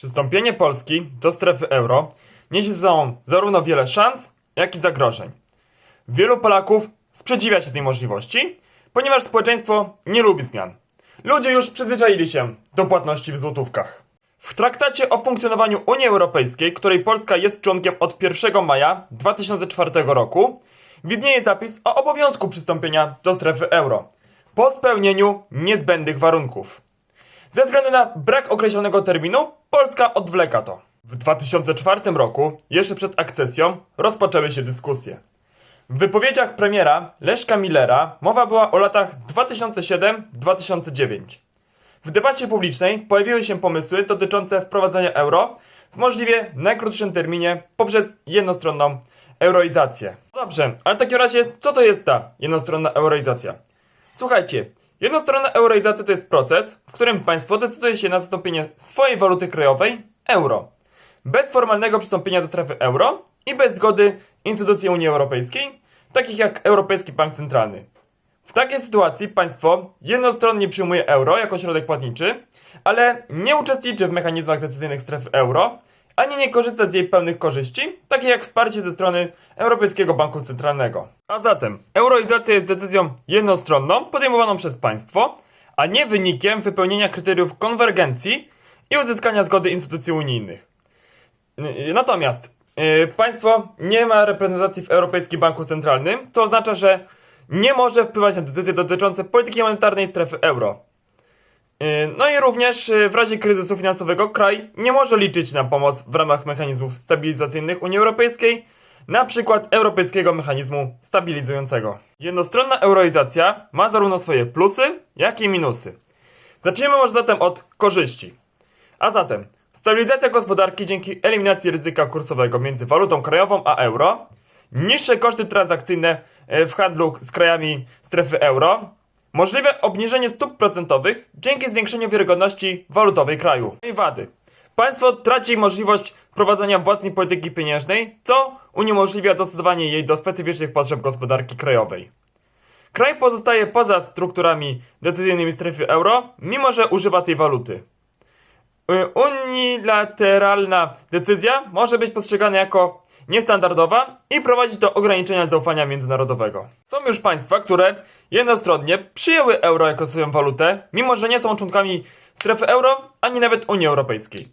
Przystąpienie Polski do strefy euro niesie ze sobą zarówno wiele szans, jak i zagrożeń. Wielu Polaków sprzeciwia się tej możliwości, ponieważ społeczeństwo nie lubi zmian. Ludzie już przyzwyczaili się do płatności w złotówkach. W traktacie o funkcjonowaniu Unii Europejskiej, której Polska jest członkiem od 1 maja 2004 roku, widnieje zapis o obowiązku przystąpienia do strefy euro po spełnieniu niezbędnych warunków. Ze względu na brak określonego terminu, Polska odwleka to. W 2004 roku, jeszcze przed akcesją, rozpoczęły się dyskusje. W wypowiedziach premiera Leszka Millera mowa była o latach 2007-2009. W debacie publicznej pojawiły się pomysły dotyczące wprowadzenia euro w możliwie najkrótszym terminie poprzez jednostronną euroizację. Dobrze, ale w takim razie co to jest ta jednostronna euroizacja? Słuchajcie, jednostronna euroizacja to jest proces, w którym państwo decyduje się na zastąpienie swojej waluty krajowej euro. Bez formalnego przystąpienia do strefy euro i bez zgody instytucji Unii Europejskiej, takich jak Europejski Bank Centralny. W takiej sytuacji państwo jednostronnie przyjmuje euro jako środek płatniczy, ale nie uczestniczy w mechanizmach decyzyjnych strefy euro, ani nie korzysta z jej pełnych korzyści, takie jak wsparcie ze strony Europejskiego Banku Centralnego. A zatem, euroizacja jest decyzją jednostronną podejmowaną przez państwo, a nie wynikiem wypełnienia kryteriów konwergencji i uzyskania zgody instytucji unijnych. Natomiast yy, państwo nie ma reprezentacji w Europejskim Banku Centralnym, co oznacza, że nie może wpływać na decyzje dotyczące polityki monetarnej strefy euro. Yy, No i również yy, w razie kryzysu finansowego kraj nie może liczyć na pomoc w ramach mechanizmów stabilizacyjnych Unii Europejskiej, na przykład Europejskiego Mechanizmu Stabilizującego. Jednostronna euroizacja ma zarówno swoje plusy, jak i minusy. Zacznijmy może zatem od korzyści. A zatem, stabilizacja gospodarki dzięki eliminacji ryzyka kursowego między walutą krajową a euro, niższe koszty transakcyjne e, w handlu z krajami strefy euro, możliwe obniżenie stóp procentowych dzięki zwiększeniu wiarygodności walutowej kraju. I wady. Państwo traci możliwość prowadzenia własnej polityki pieniężnej, co uniemożliwia dostosowanie jej do specyficznych potrzeb gospodarki krajowej. Kraj pozostaje poza strukturami decyzyjnymi strefy euro, mimo że używa tej waluty. Y, Unilateralna decyzja może być postrzegana jako niestandardowa i prowadzić do ograniczenia zaufania międzynarodowego. Są już państwa, które jednostronnie przyjęły euro jako swoją walutę, mimo że nie są członkami strefy euro ani nawet Unii Europejskiej.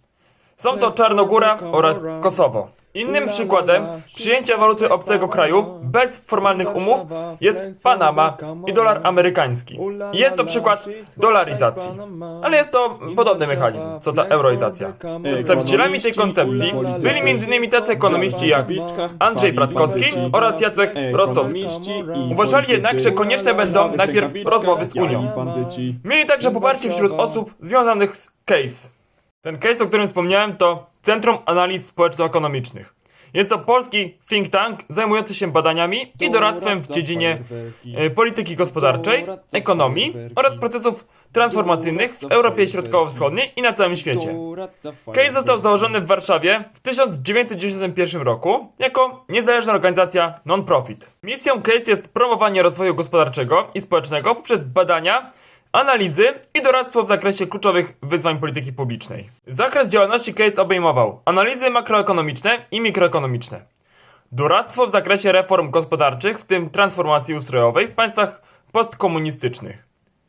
Są to Czarnogóra oraz Kosowo. Innym przykładem przyjęcia waluty obcego kraju bez formalnych umów jest Panama i dolar amerykański. Jest to przykład dolaryzacji. Ale jest to podobny mechanizm, co ta euroizacja. Przedstawicielami tej koncepcji byli m.in. tacy ekonomiści jak Andrzej Bratkowski oraz Jacek Rostowski. Uważali jednak, że konieczne będą najpierw rozmowy z Unią. Mieli także poparcie wśród osób związanych z CASE. Ten case, o którym wspomniałem, to Centrum Analiz Społeczno-Ekonomicznych. Jest to polski think tank zajmujący się badaniami i doradztwem w dziedzinie e, polityki gospodarczej, ekonomii oraz procesów transformacyjnych w Europie Środkowo-Wschodniej i na całym świecie. Case został założony w Warszawie w 1991 roku jako niezależna organizacja non-profit. Misją Case jest promowanie rozwoju gospodarczego i społecznego poprzez badania, analizy i doradztwo w zakresie kluczowych wyzwań polityki publicznej. Zakres działalności Case obejmował analizy makroekonomiczne i mikroekonomiczne, doradztwo w zakresie reform gospodarczych, w tym transformacji ustrojowej w państwach postkomunistycznych,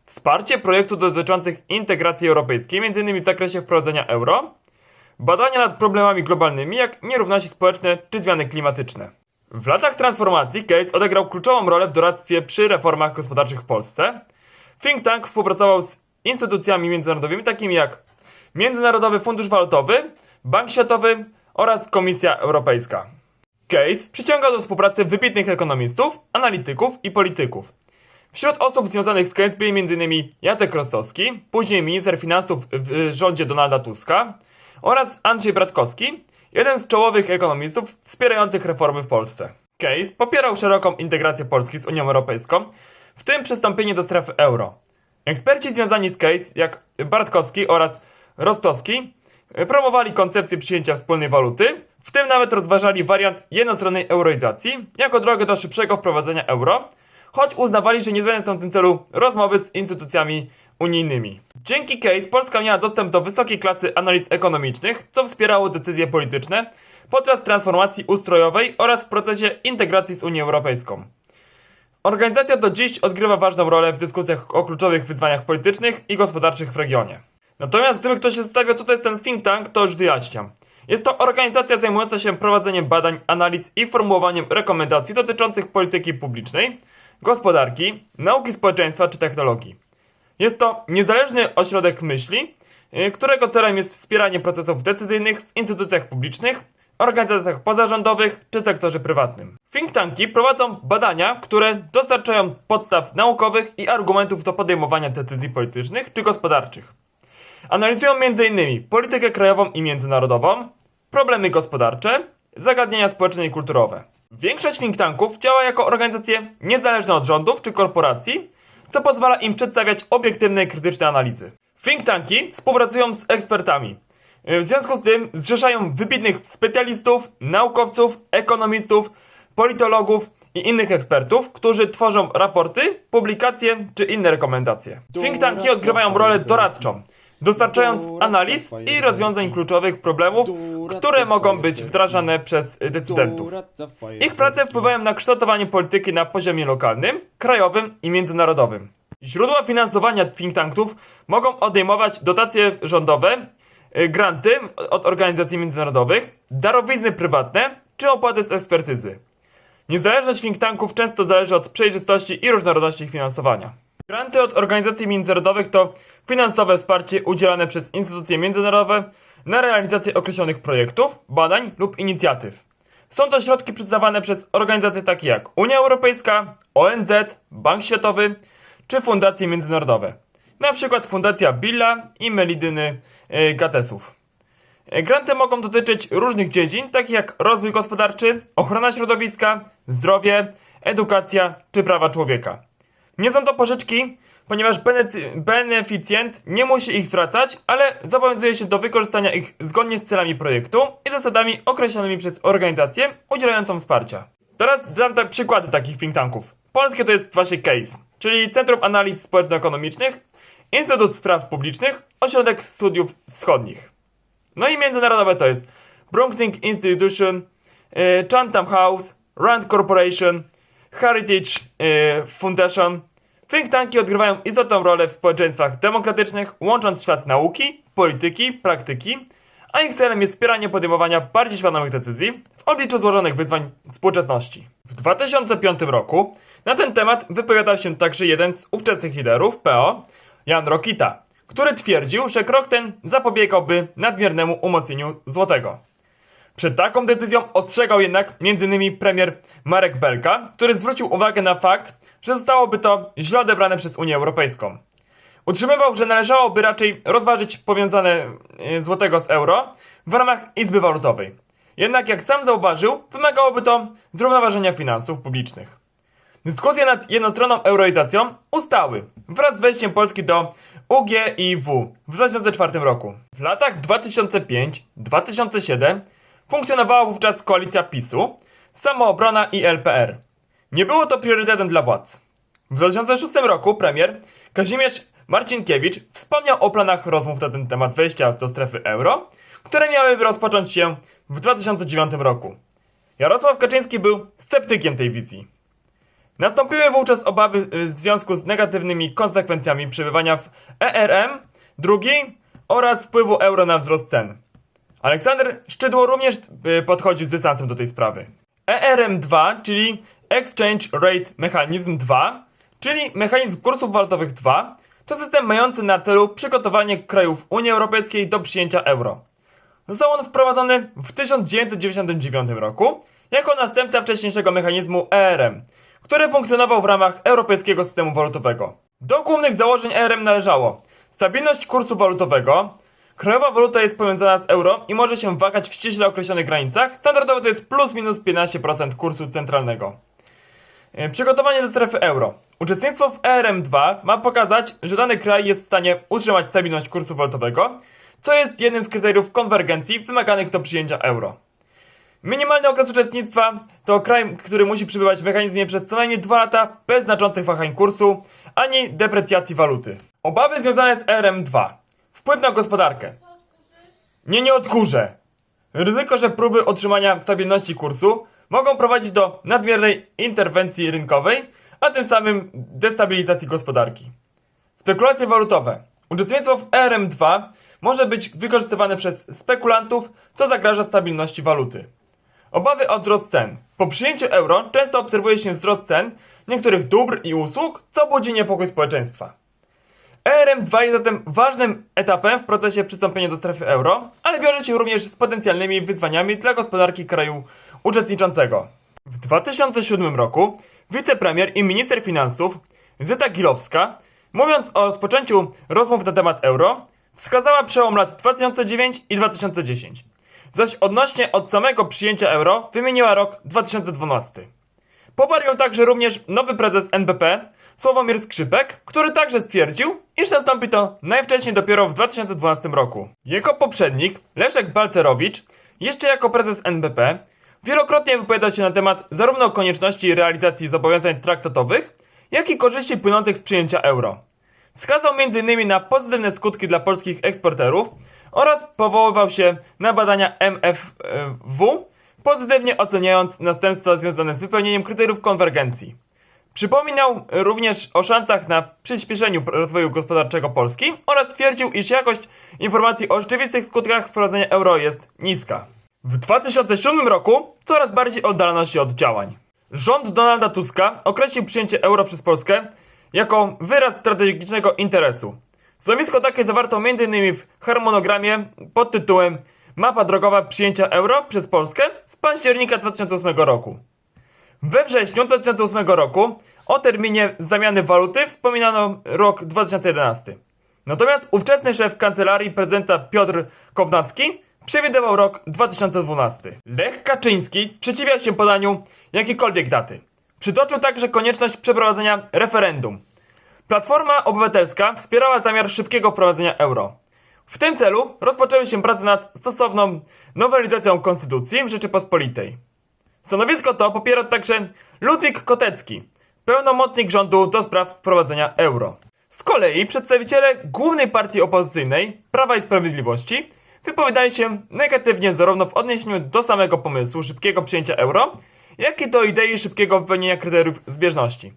wsparcie projektów dotyczących integracji europejskiej, m.in. w zakresie wprowadzenia euro, badania nad problemami globalnymi jak nierówności społeczne czy zmiany klimatyczne. W latach transformacji Case odegrał kluczową rolę w doradztwie przy reformach gospodarczych w Polsce. Think Tank współpracował z instytucjami międzynarodowymi takimi jak Międzynarodowy Fundusz Walutowy, Bank Światowy oraz Komisja Europejska. Case przyciągał do współpracy wybitnych ekonomistów, analityków i polityków. Wśród osób związanych z Case byli m.in. Jacek Rostowski, później minister finansów w rządzie Donalda Tuska oraz Andrzej Bratkowski, jeden z czołowych ekonomistów wspierających reformy w Polsce. Case popierał szeroką integrację Polski z Unią Europejską, w tym przystąpienie do strefy euro. Eksperci związani z Case, jak Bartkowski oraz Rostowski, y, promowali koncepcję przyjęcia wspólnej waluty, w tym nawet rozważali wariant jednostronnej euroizacji jako drogę do szybszego wprowadzenia euro, choć uznawali, że niezbędne są w tym celu rozmowy z instytucjami unijnymi. Dzięki CASE Polska miała dostęp do wysokiej klasy analiz ekonomicznych, co wspierało decyzje polityczne podczas transformacji ustrojowej oraz w procesie integracji z Unią Europejską. Organizacja do dziś odgrywa ważną rolę w dyskusjach o kluczowych wyzwaniach politycznych i gospodarczych w regionie. Natomiast gdyby ktoś się zastanawiał, co to jest ten think tank, to już wyjaśniam. Jest to organizacja zajmująca się prowadzeniem badań, analiz i formułowaniem rekomendacji dotyczących polityki publicznej, gospodarki, nauki społeczeństwa czy technologii. Jest to niezależny ośrodek myśli, y, którego celem jest wspieranie procesów decyzyjnych w instytucjach publicznych, organizacjach pozarządowych czy sektorze prywatnym. Think tanki prowadzą badania, które dostarczają podstaw naukowych i argumentów do podejmowania decyzji politycznych czy gospodarczych. Analizują m.in. politykę krajową i międzynarodową, problemy gospodarcze, zagadnienia społeczne i kulturowe. Większość think tanków działa jako organizacje niezależne od rządów czy korporacji, co pozwala im przedstawiać obiektywne i krytyczne analizy. Think tanki współpracują z ekspertami. W związku z tym zrzeszają wybitnych specjalistów, naukowców, ekonomistów, politologów i innych ekspertów, którzy tworzą raporty, publikacje czy inne rekomendacje. Think tanki odgrywają rolę doradczą, dostarczając analiz i rozwiązań kluczowych problemów, które mogą być wdrażane przez decydentów. Ich prace wpływają na kształtowanie polityki na poziomie lokalnym, krajowym i międzynarodowym. Źródła finansowania think tanków mogą odejmować dotacje rządowe, granty od organizacji międzynarodowych, darowizny prywatne czy opłaty z ekspertyzy. Niezależność think tanków często zależy od przejrzystości i różnorodności ich finansowania. Granty od organizacji międzynarodowych to finansowe wsparcie udzielane przez instytucje międzynarodowe na realizację określonych projektów, badań lub inicjatyw. Są to środki przyznawane przez organizacje takie jak Unia Europejska, ONZ, Bank Światowy czy fundacje międzynarodowe. Na przykład Fundacja Billa i Melidyny Gatesów. E, Granty mogą dotyczyć różnych dziedzin, takich jak rozwój gospodarczy, ochrona środowiska, zdrowie, edukacja czy prawa człowieka. Nie są to pożyczki, ponieważ beneficjent nie musi ich zwracać, ale zobowiązuje się do wykorzystania ich zgodnie z celami projektu i zasadami określonymi przez organizację udzielającą wsparcia. Teraz dam tak przykłady takich think tanków. Polskie to jest właśnie CASE, czyli Centrum Analiz Społeczno-Ekonomicznych, Instytut Spraw Publicznych, Ośrodek Studiów Wschodnich. No i międzynarodowe to jest Brookings Institution, y, Chatham House, Rand Corporation, Heritage y, Foundation. Think tanki odgrywają istotną rolę w społeczeństwach demokratycznych, łącząc świat nauki, polityki, praktyki, a ich celem jest wspieranie podejmowania bardziej świadomych decyzji w obliczu złożonych wyzwań współczesności. W 2005 roku na ten temat wypowiadał się także jeden z ówczesnych liderów PO, Jan Rokita, który twierdził, że krok ten zapobiegałby nadmiernemu umocnieniu złotego. Przed taką decyzją ostrzegał jednak m.in. premier Marek Belka, który zwrócił uwagę na fakt, że zostałoby to źle odebrane przez Unię Europejską. Utrzymywał, że należałoby raczej rozważyć powiązane y, złotego z euro w ramach Izby Walutowej. Jednak jak sam zauważył, wymagałoby to zrównoważenia finansów publicznych. Dyskusje nad jednostronną euroizacją ustały wraz z wejściem Polski do UGIW w 2004 roku. W latach 2005-2007 funkcjonowała wówczas koalicja PiSu, Samoobrona i LPR. Nie było to priorytetem dla władz. W 2006 roku premier Kazimierz Marcinkiewicz wspomniał o planach rozmów na ten temat wejścia do strefy euro, które miałyby rozpocząć się w 2009 roku. Jarosław Kaczyński był sceptykiem tej wizji. Nastąpiły wówczas obawy y, w związku z negatywnymi konsekwencjami przebywania w ERM drugiej oraz wpływu euro na wzrost cen. Aleksander Szydło również y, podchodzi z dystansem do tej sprawy. ERM2, czyli Exchange Rate Mechanism 2, czyli mechanizm kursów walutowych 2, to system mający na celu przygotowanie krajów Unii Europejskiej do przyjęcia euro. Został on wprowadzony w 1999 roku jako następca wcześniejszego mechanizmu ERM, który funkcjonował w ramach europejskiego systemu walutowego. Do głównych założeń ERM należało stabilność kursu walutowego, krajowa waluta jest powiązana z euro i może się wahać w ściśle określonych granicach, standardowo to jest plus minus 15% kursu centralnego. E, Przygotowanie do strefy euro. Uczestnictwo w ERM2 ma pokazać, że dany kraj jest w stanie utrzymać stabilność kursu walutowego, co jest jednym z kryteriów konwergencji wymaganych do przyjęcia euro. Minimalny okres uczestnictwa to kraj, który musi przebywać w mechanizmie przez co najmniej 2 lata bez znaczących wahań kursu ani deprecjacji waluty. Obawy związane z RM2. Wpływ na gospodarkę. Nie, nie odkurzę. Ryzyko, że próby utrzymania stabilności kursu mogą prowadzić do nadmiernej interwencji rynkowej, a tym samym destabilizacji gospodarki. Spekulacje walutowe. Uczestnictwo w ERM2 może być wykorzystywane przez spekulantów, co zagraża stabilności waluty. Obawy o wzrost cen. Po przyjęciu euro często obserwuje się wzrost cen niektórych dóbr i usług, co budzi niepokój społeczeństwa. ERM2 jest zatem ważnym etapem w procesie przystąpienia do strefy euro, ale wiąże się również z potencjalnymi wyzwaniami dla gospodarki kraju uczestniczącego. W 2007 roku wicepremier i minister finansów Zyta Gilowska, mówiąc o rozpoczęciu rozmów na temat euro, wskazała przełom lat 2009 i 2010, zaś odnośnie od samego przyjęcia euro wymieniła rok 2012. Poparł ją także również nowy prezes NBP, Sławomir Skrzypek, który także stwierdził, iż nastąpi to najwcześniej dopiero w 2012 roku. Jego poprzednik, Leszek Balcerowicz, jeszcze jako prezes NBP, wielokrotnie wypowiadał się na temat zarówno konieczności realizacji zobowiązań traktatowych, jak i korzyści płynących z przyjęcia euro. Wskazał m.in. na pozytywne skutki dla polskich eksporterów oraz powoływał się na badania MFW, pozytywnie oceniając następstwa związane z wypełnieniem kryteriów konwergencji. Przypominał również o szansach na przyspieszeniu rozwoju gospodarczego Polski oraz twierdził, iż jakość informacji o rzeczywistych skutkach wprowadzenia euro jest niska. W 2007 roku coraz bardziej oddalono się od działań. Rząd Donalda Tuska określił przyjęcie euro przez Polskę jako wyraz strategicznego interesu. Stanowisko takie zawarto m.in. w harmonogramie pod tytułem Mapa drogowa przyjęcia euro przez Polskę z października 2008 roku. We wrześniu 2008 roku o terminie zamiany waluty wspominano rok 2011. Natomiast ówczesny szef kancelarii prezydenta Piotr Kownacki przewidywał rok 2012. Lech Kaczyński sprzeciwia się podaniu jakiejkolwiek daty. Przytoczył także konieczność przeprowadzenia referendum. Platforma Obywatelska wspierała zamiar szybkiego wprowadzenia euro. W tym celu rozpoczęły się prace nad stosowną nowelizacją Konstytucji Rzeczypospolitej. Stanowisko to popiera także Ludwik Kotecki, pełnomocnik rządu do spraw wprowadzenia euro. Z kolei przedstawiciele głównej partii opozycyjnej, Prawa i Sprawiedliwości, wypowiadali się negatywnie zarówno w odniesieniu do samego pomysłu szybkiego przyjęcia euro, jak i do idei szybkiego wypełnienia kryteriów zbieżności.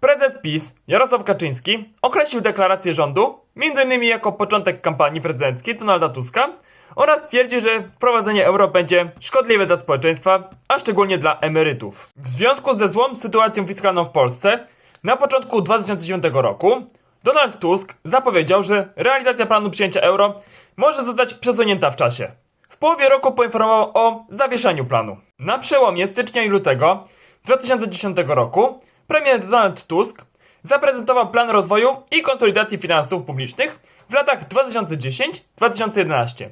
Prezes PiS Jarosław Kaczyński określił deklarację rządu m.in. jako początek kampanii prezydenckiej Donalda Tuska oraz twierdzi, że wprowadzenie euro będzie szkodliwe dla społeczeństwa, a szczególnie dla emerytów. W związku ze złą sytuacją fiskalną w Polsce, na początku 2010 roku Donald Tusk zapowiedział, że realizacja planu przyjęcia euro może zostać przesunięta w czasie. W połowie roku poinformował o zawieszeniu planu. Na przełomie stycznia i lutego 2010 roku premier Donald Tusk zaprezentował plan rozwoju i konsolidacji finansów publicznych w latach 2010-2011.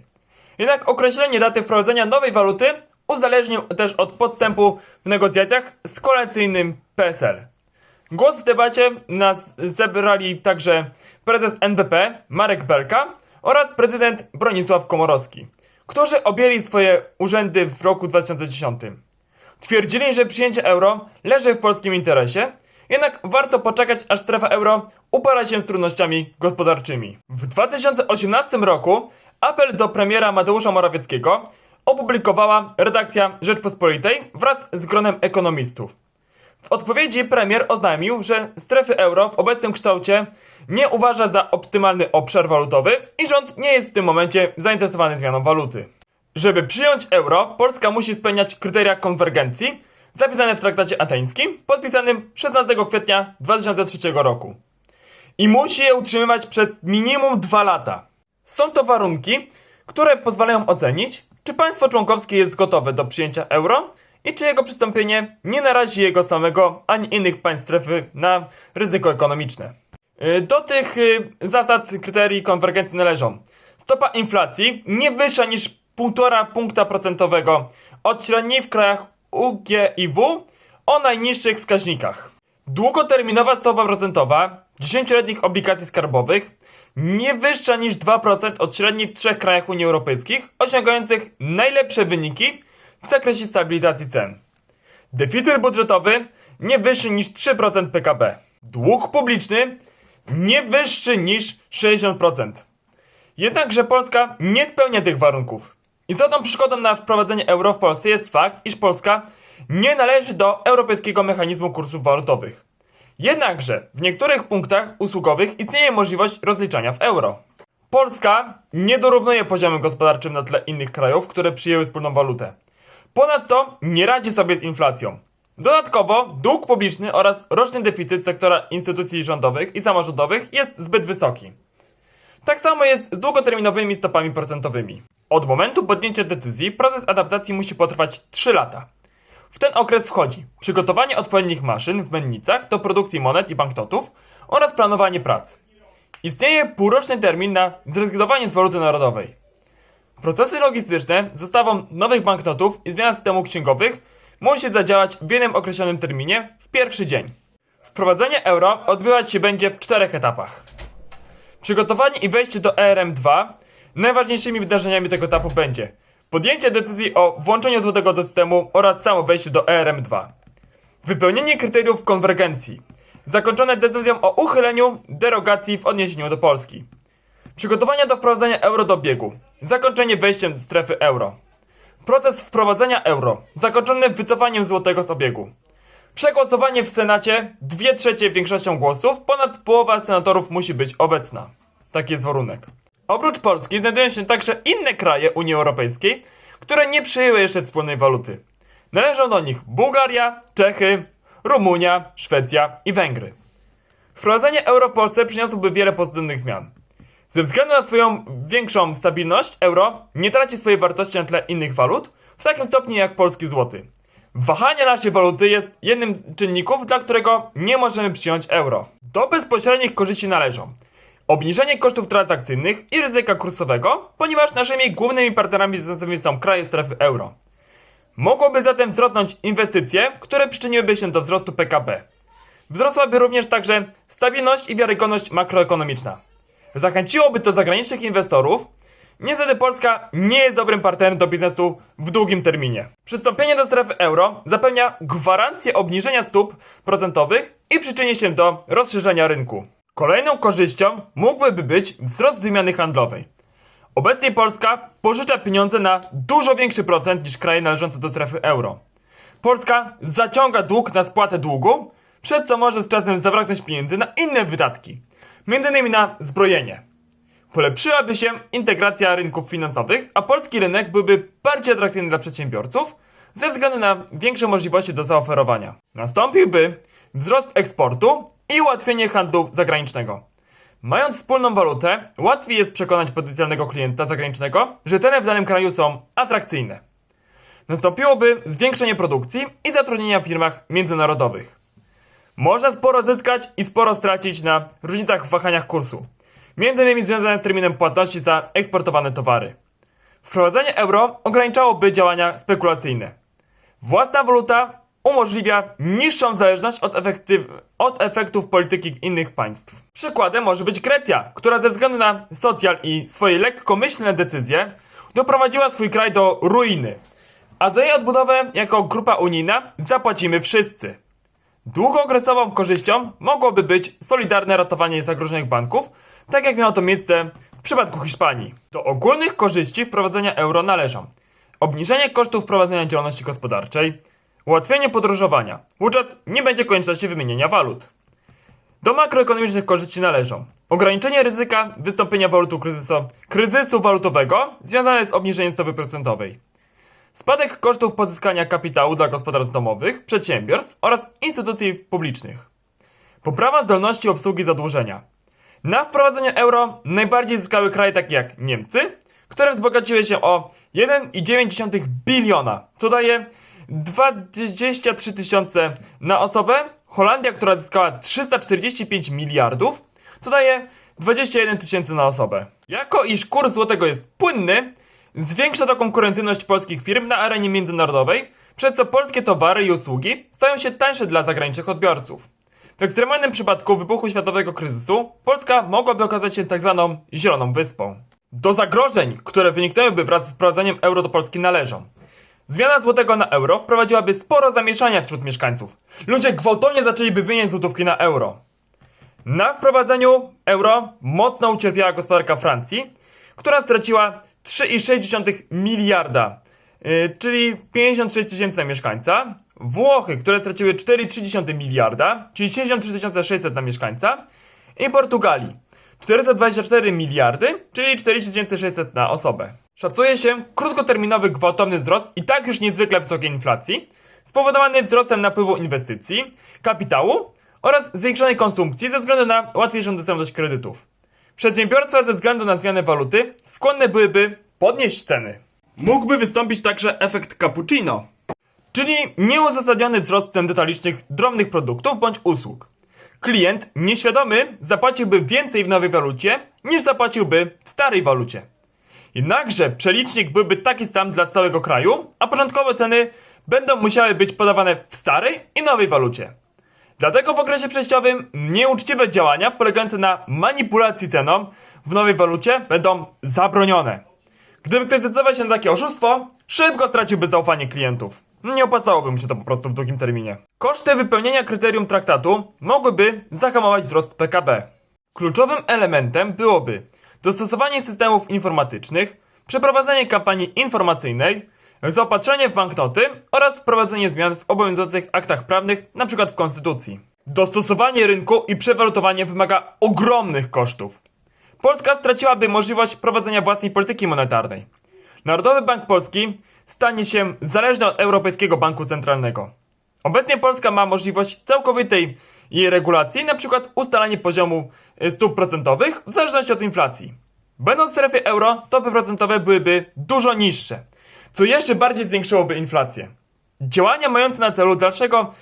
Jednak określenie daty wprowadzenia nowej waluty uzależnił też od podstępu w negocjacjach z koalicyjnym PSL. Głos w debacie nas zebrali także prezes NBP Marek Belka oraz prezydent Bronisław Komorowski, którzy objęli swoje urzędy w roku 2010. Twierdzili, że przyjęcie euro leży w polskim interesie, jednak warto poczekać, aż strefa euro upara się z trudnościami gospodarczymi. W 2018 roku apel do premiera Mateusza Morawieckiego opublikowała redakcja Rzeczpospolitej wraz z gronem ekonomistów. W odpowiedzi premier oznajmił, że strefy euro w obecnym kształcie nie uważa za optymalny obszar walutowy i rząd nie jest w tym momencie zainteresowany zmianą waluty. Żeby przyjąć euro, Polska musi spełniać kryteria konwergencji zapisane w traktacie ateńskim, podpisanym 16 kwietnia 2003 roku. I musi je utrzymywać przez minimum dwa lata. Są to warunki, które pozwalają ocenić, czy państwo członkowskie jest gotowe do przyjęcia euro i czy jego przystąpienie nie narazi jego samego ani innych państw strefy na ryzyko ekonomiczne. Y, Do tych y, zasad kryterii konwergencji należą stopa inflacji nie wyższa niż 1,5 punkta procentowego od średniej w krajach UG i W o najniższych wskaźnikach. Długoterminowa stopa procentowa 10-letnich obligacji skarbowych nie wyższa niż 2% od średniej w trzech krajach Unii Europejskiej osiągających najlepsze wyniki w zakresie stabilizacji cen. Deficyt budżetowy nie wyższy niż 3% PKB. Dług publiczny nie wyższy niż 60%. Jednakże Polska nie spełnia tych warunków. Istotną przeszkodą na wprowadzenie euro w Polsce jest fakt, iż Polska nie należy do Europejskiego Mechanizmu Kursów Walutowych. Jednakże w niektórych punktach usługowych istnieje możliwość rozliczania w euro. Polska nie dorównuje poziomem gospodarczym na tle innych krajów, które przyjęły wspólną walutę. Ponadto nie radzi sobie z inflacją. Dodatkowo dług publiczny oraz roczny deficyt sektora instytucji rządowych i samorządowych jest zbyt wysoki. Tak samo jest z długoterminowymi stopami procentowymi. Od momentu podjęcia decyzji proces adaptacji musi potrwać 3 lata. W ten okres wchodzi przygotowanie odpowiednich maszyn w mennicach do produkcji monet i banknotów oraz planowanie prac. Istnieje półroczny termin na zrezygnowanie z waluty narodowej. Procesy logistyczne z nowych banknotów i zmian systemów księgowych musi zadziałać w jednym określonym terminie w pierwszy dzień. Wprowadzenie euro odbywać się będzie w czterech etapach. Przygotowanie i wejście do ERM2 najważniejszymi wydarzeniami tego etapu będzie podjęcie decyzji o włączeniu złotego do systemu oraz samo wejście do ERM2. Wypełnienie kryteriów konwergencji, zakończone decyzją o uchyleniu derogacji w odniesieniu do Polski. Przygotowania do wprowadzenia euro do biegu, zakończenie wejściem strefy euro. Proces wprowadzenia euro, zakończony wycofaniem złotego z obiegu. Przegłosowanie w Senacie 2 trzecie większością głosów, ponad połowa senatorów musi być obecna. Taki jest warunek. Oprócz Polski znajdują się także inne kraje Unii Europejskiej, które nie przyjęły jeszcze wspólnej waluty. Należą do nich Bułgaria, Czechy, Rumunia, Szwecja i Węgry. Wprowadzenie euro w Polsce przyniosłoby wiele pozytywnych zmian. Ze względu na swoją większą stabilność, euro nie traci swojej wartości na tle innych walut w takim stopniu jak polski złoty. Wahanie naszej waluty jest jednym z czynników, dla którego nie możemy przyjąć euro. Do bezpośrednich korzyści należą obniżenie kosztów transakcyjnych i ryzyka kursowego, ponieważ naszymi głównymi partnerami biznesowymi są kraje strefy euro. Mogłoby zatem wzrosnąć inwestycje, które przyczyniłyby się do wzrostu PKB. Wzrosłaby również także stabilność i wiarygodność makroekonomiczna. Zachęciłoby to zagranicznych inwestorów. Niestety Polska nie jest dobrym partnerem do biznesu w długim terminie. Przystąpienie do strefy euro zapewnia gwarancję obniżenia stóp procentowych i przyczyni się do rozszerzenia rynku. Kolejną korzyścią mógłby być wzrost wymiany handlowej. Obecnie Polska pożycza pieniądze na dużo większy procent niż kraje należące do strefy euro. Polska zaciąga dług na spłatę długu, przez co może z czasem zabraknąć pieniędzy na inne wydatki, m.in. na zbrojenie. Polepszyłaby się integracja rynków finansowych, a polski rynek byłby bardziej atrakcyjny dla przedsiębiorców ze względu na większe możliwości do zaoferowania. Nastąpiłby wzrost eksportu i ułatwienie handlu zagranicznego. Mając wspólną walutę, łatwiej jest przekonać potencjalnego klienta zagranicznego, że ceny w danym kraju są atrakcyjne. Nastąpiłoby zwiększenie produkcji i zatrudnienia w firmach międzynarodowych. Można sporo zyskać i sporo stracić na różnicach w wahaniach kursu, między innymi związane z terminem płatności za eksportowane towary. Wprowadzenie euro ograniczałoby działania spekulacyjne. Własna waluta umożliwia niższą zależność od, efektyw- od efektów polityki innych państw. Przykładem może być Grecja, która ze względu na socjal i swoje lekkomyślne decyzje doprowadziła swój kraj do ruiny. A za jej odbudowę jako grupa unijna zapłacimy wszyscy. Długookresową korzyścią mogłoby być solidarne ratowanie zagrożonych banków, tak jak miało to miejsce w przypadku Hiszpanii. Do ogólnych korzyści wprowadzenia euro należą obniżenie kosztów prowadzenia działalności gospodarczej, ułatwienie podróżowania, wówczas nie będzie konieczności wymienienia walut. Do makroekonomicznych korzyści należą ograniczenie ryzyka wystąpienia walutu kryzysu, kryzysu walutowego związane z obniżeniem stopy procentowej, spadek kosztów pozyskania kapitału dla gospodarstw domowych, przedsiębiorstw oraz instytucji publicznych, poprawa zdolności obsługi zadłużenia. Na wprowadzenie euro najbardziej zyskały kraje takie jak Niemcy, które wzbogaciły się o 1,9 biliona, co daje 23 tysiące na osobę, Holandia, która zyskała 345 miliardów, co daje 21 tysięcy na osobę. Jako iż kurs złotego jest płynny, zwiększa to konkurencyjność polskich firm na arenie międzynarodowej, przez co polskie towary i usługi stają się tańsze dla zagranicznych odbiorców. W ekstremalnym przypadku wybuchu światowego kryzysu, Polska mogłaby okazać się tak zwaną zieloną wyspą. Do zagrożeń, które wyniknęłyby wraz z wprowadzeniem euro do Polski należą Zmiana złotego na euro wprowadziłaby sporo zamieszania wśród mieszkańców. Ludzie gwałtownie zaczęliby wymieniać złotówki na euro. Na wprowadzeniu euro mocno ucierpiała gospodarka Francji, która straciła 3,6 miliarda, yy, czyli 56 tysięcy na mieszkańca. Włochy, które straciły 4,3 miliarda, czyli 63 600 na mieszkańca. I Portugalii 424 miliardy, czyli 40 600 na osobę. Szacuje się krótkoterminowy gwałtowny wzrost i tak już niezwykle wysokiej inflacji, spowodowany wzrostem napływu inwestycji, kapitału oraz zwiększonej konsumpcji ze względu na łatwiejszą dostępność kredytów. Przedsiębiorstwa ze względu na zmianę waluty skłonne byłyby podnieść ceny. Mógłby wystąpić także efekt cappuccino, czyli nieuzasadniony wzrost cen detalicznych drobnych produktów bądź usług. Klient nieświadomy zapłaciłby więcej w nowej walucie niż zapłaciłby w starej walucie. Jednakże przelicznik byłby taki sam dla całego kraju, a początkowe ceny będą musiały być podawane w starej i nowej walucie. Dlatego w okresie przejściowym nieuczciwe działania polegające na manipulacji ceną w nowej walucie będą zabronione. Gdyby ktoś zdecydował się na takie oszustwo, szybko straciłby zaufanie klientów. Nie opłacałoby mu się to po prostu w długim terminie. Koszty wypełnienia kryterium traktatu mogłyby zahamować wzrost PKB. Kluczowym elementem byłoby dostosowanie systemów informatycznych, przeprowadzenie kampanii informacyjnej, zaopatrzenie w banknoty oraz wprowadzenie zmian w obowiązujących aktach prawnych, np. w konstytucji. Dostosowanie rynku i przewalutowanie wymaga ogromnych kosztów. Polska straciłaby możliwość prowadzenia własnej polityki monetarnej. Narodowy Bank Polski stanie się zależny od Europejskiego Banku Centralnego. Obecnie Polska ma możliwość całkowitej jej regulacji, np. ustalanie poziomu stóp procentowych w zależności od inflacji. Będąc w strefie euro, stopy procentowe byłyby dużo niższe, co jeszcze bardziej zwiększyłoby inflację. Działania mające na celu dalszego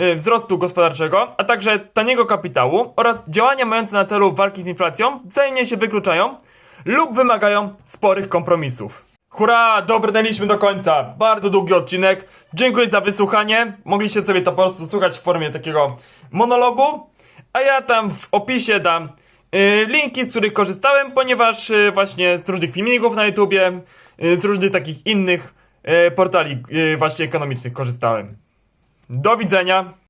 y, wzrostu gospodarczego, a także taniego kapitału oraz działania mające na celu walki z inflacją wzajemnie się wykluczają lub wymagają sporych kompromisów. Hurra, dobrnęliśmy do końca. Bardzo długi odcinek. Dziękuję za wysłuchanie. Mogliście sobie to po prostu słuchać w formie takiego monologu. A ja tam w opisie dam y, linki, z których korzystałem, ponieważ y, właśnie z różnych filmików na YouTubie, y, z różnych takich innych portali właśnie ekonomicznych korzystałem. Do widzenia.